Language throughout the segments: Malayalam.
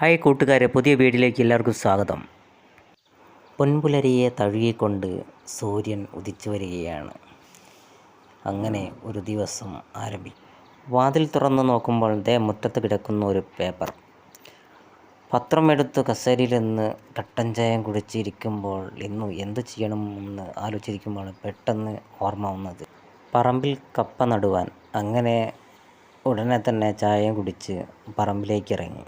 ഹായ് കൂട്ടുകാരെ പുതിയ വീഡിയോയിലേക്ക് എല്ലാവർക്കും സ്വാഗതം. പൊൻപുലരിയെ തഴുകിക്കൊണ്ട് സൂര്യൻ ഉദിച്ചു വരികയാണ്. അങ്ങനെ ഒരു ദിവസം ആരംഭിക്കും വാതിൽ തുറന്നു നോക്കുമ്പോൾ ദേ മുറ്റത്ത് കിടക്കുന്ന ഒരു പേപ്പർ. പത്രമെടുത്ത് കസേരയിൽ നിന്ന് കട്ടൻ ചായം കുടിച്ചിരിക്കുമ്പോൾ ഇന്നു എന്ത് ചെയ്യണമെന്ന് ആലോചിച്ചിരിക്കുമ്പോൾ പെട്ടെന്ന് ഓർമ്മ വന്നത്. പറമ്പിൽ കപ്പ നടുവാൻ. അങ്ങനെ ഉടനെ തന്നെ ചായം കുടിച്ച് പറമ്പിലേക്ക് ഇറങ്ങി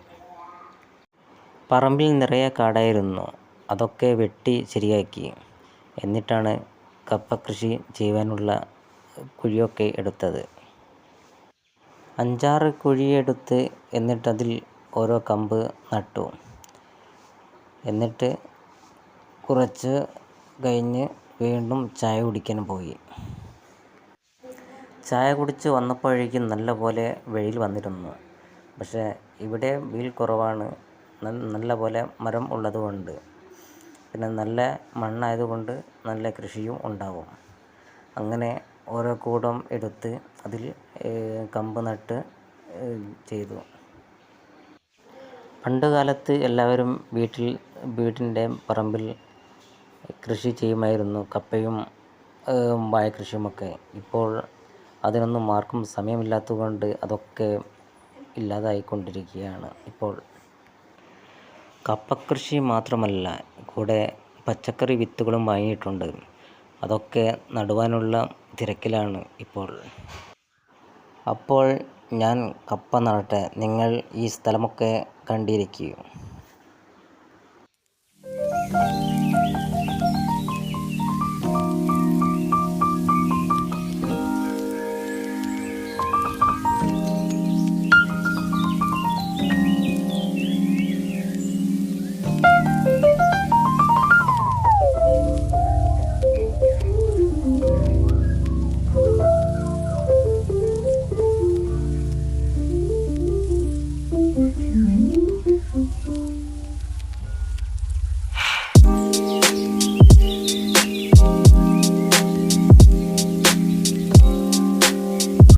പറമ്പിൽ നിറയെ കാടായിരുന്നു. അതൊക്കെ വെട്ടി ശരിയാക്കി. എന്നിട്ടാണ് കപ്പ കൃഷി ചെയ്യുവാനുള്ള കുഴിയൊക്കെ എടുത്തത്. അഞ്ചാറ് കുഴിയെടുത്ത് എന്നിട്ടതിൽ ഓരോ കമ്പ് നട്ടു. എന്നിട്ട് കുറച്ച് കഴിഞ്ഞ് വീണ്ടും ചായ കുടിക്കാൻ പോയി. ചായ കുടിച്ച് വന്നപ്പോഴേക്കും നല്ല പോലെ വെയിൽ വന്നിരുന്നു. പക്ഷേ ഇവിടെ വെയിൽ കുറവാണ്. നല്ല പോലെ മരം ഉള്ളതുകൊണ്ട്. പിന്നെ നല്ല മണ്ണായതുകൊണ്ട് നല്ല കൃഷിയും ഉണ്ടാവും. അങ്ങനെ ഓരോ കൂടം എടുത്ത് അതിൽ കമ്പ് നട്ട് ചെയ്തു. പണ്ട് കാലത്ത് എല്ലാവരും വീട്ടിൽ വീട്ടിന്റെ പറമ്പിൽ കൃഷി ചെയ്യുമായിരുന്നു. കപ്പയും വാഴകൃഷിയുമൊക്കെ ഇപ്പോൾ അതിനൊന്നും ആർക്കും സമയമില്ലാത്തതുകൊണ്ട് അതൊക്കെ ഇല്ലാതായിക്കൊണ്ടിരിക്കുകയാണ്. ഇപ്പോൾ കപ്പക്കൃഷി മാത്രമല്ല കൂടെ പച്ചക്കറി വിത്തുകളും വാങ്ങിയിട്ടുണ്ട്. അതൊക്കെ നടുവാനുള്ള തിരക്കിലാണ് ഇപ്പോൾ. അപ്പോൾ ഞാൻ കപ്പ നടട്ടെ. നിങ്ങൾ ഈ സ്ഥലമൊക്കെ കണ്ടിരിക്കൂ.